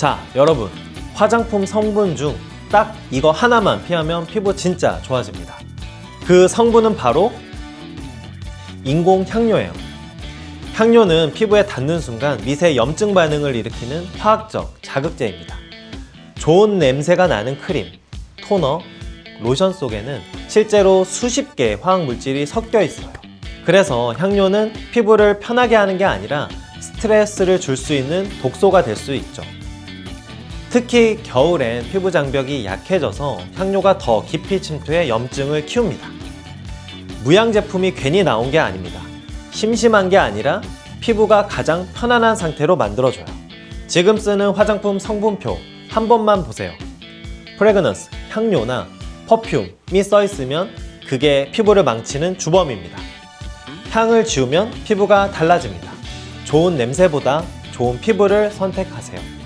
자, 여러분. 화장품 성분 중 딱 이거 하나만 피하면 피부 진짜 좋아집니다. 그 성분은 바로 인공 향료예요. 향료는 피부에 닿는 순간 미세 염증 반응을 일으키는 화학적 자극제입니다. 좋은 냄새가 나는 크림, 토너, 로션 속에는 실제로 수십 개의 화학 물질이 섞여 있어요. 그래서 향료는 피부를 편하게 하는 게 아니라 스트레스를 줄 수 있는 독소가 될 수 있죠. 특히 겨울엔 피부 장벽이 약해져서 향료가 더 깊이 침투해 염증을 키웁니다. 무향 제품이 괜히 나온 게 아닙니다. 심심한 게 아니라 피부가 가장 편안한 상태로 만들어줘요. 지금 쓰는 화장품 성분표 한 번만 보세요. 프레그넌스, 향료나 퍼퓸이 써 있으면 그게 피부를 망치는 주범입니다. 향을 지우면 피부가 달라집니다. 좋은 냄새보다 좋은 피부를 선택하세요.